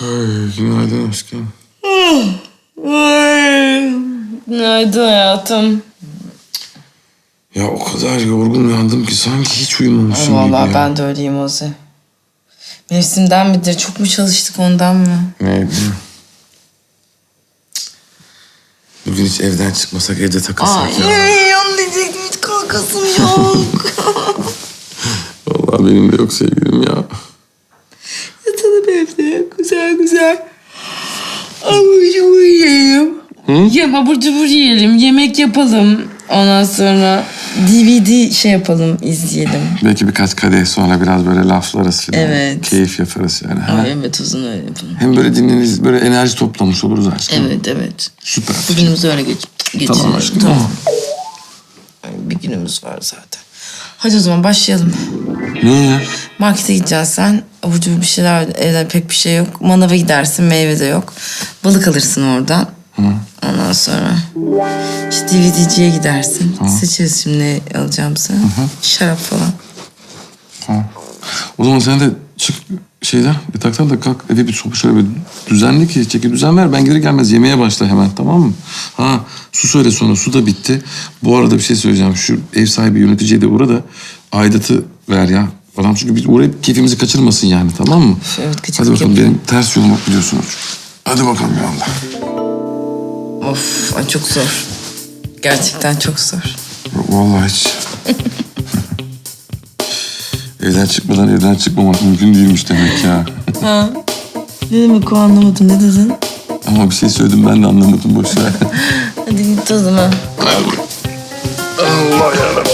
Ay, günaydın aşkım. Günaydın hayatım. Ya o kadar yorgun uyandım ki sanki hiç uyumamışım Vallahi gibi ya. ben de öyleyim Ozi. Mevsimden midir? Çok mu çalıştık ondan mı? Neydi? Bugün hiç evden çıkmasak evde takılsak ya. Ay, onu diyecektim hiç kalkasım yok. Vallahi benim de yok sevgilim ya. Güzel güzel. Abur cubur yiyelim. Yem abur cubur yiyelim. Yemek yapalım. Ondan sonra DVD şey yapalım, izleyelim. Belki birkaç kadeh sonra biraz böyle laflarız filan. Evet. Keyif yaparız yani. ha? Ay, evet uzun öyle yapalım. Hem böyle dinleniriz, böyle enerji toplamış oluruz aşkım. Evet evet. Süper. Bugünümüzü öyle geç geçirelim. Tamam aşkım. Tamam. Bir günümüz var zaten. Hadi o zaman başlayalım. Ne ya? Markete gideceksin sen. Cubur bir şeyler evde pek bir şey yok. Manava gidersin meyve de yok. Balık alırsın oradan. Ondan sonra işte DVD'ciye gidersin. Seçeriz şimdi ne alacağım sana. Şarap falan. Tamam. O zaman sen de çık şeyden yataktan da kalk eve bir sopa şöyle bir düzenli ki çeki düzen ver. Ben gelir gelmez yemeğe başla hemen tamam mı? Ha su söyle sonra su da bitti. Bu arada bir şey söyleyeceğim. Şu ev sahibi yöneticiye de uğra da aidatı ver ya. Adam çünkü biz uğrayıp keyfimizi kaçırmasın yani tamam mı? Evet, gıcıklık Hadi bakalım yapıyor. benim ters yolum yok biliyorsunuz. Hadi bakalım ya Allah. Of ay çok zor. Gerçekten çok zor. Vallahi hiç. evden çıkmadan evden çıkmamak mümkün değilmiş demek ya. Ha? Ne demek o anlamadım ne dedin? Ama bir şey söyledim ben de anlamadım boş ver. Hadi git o zaman. Allah yarabbim.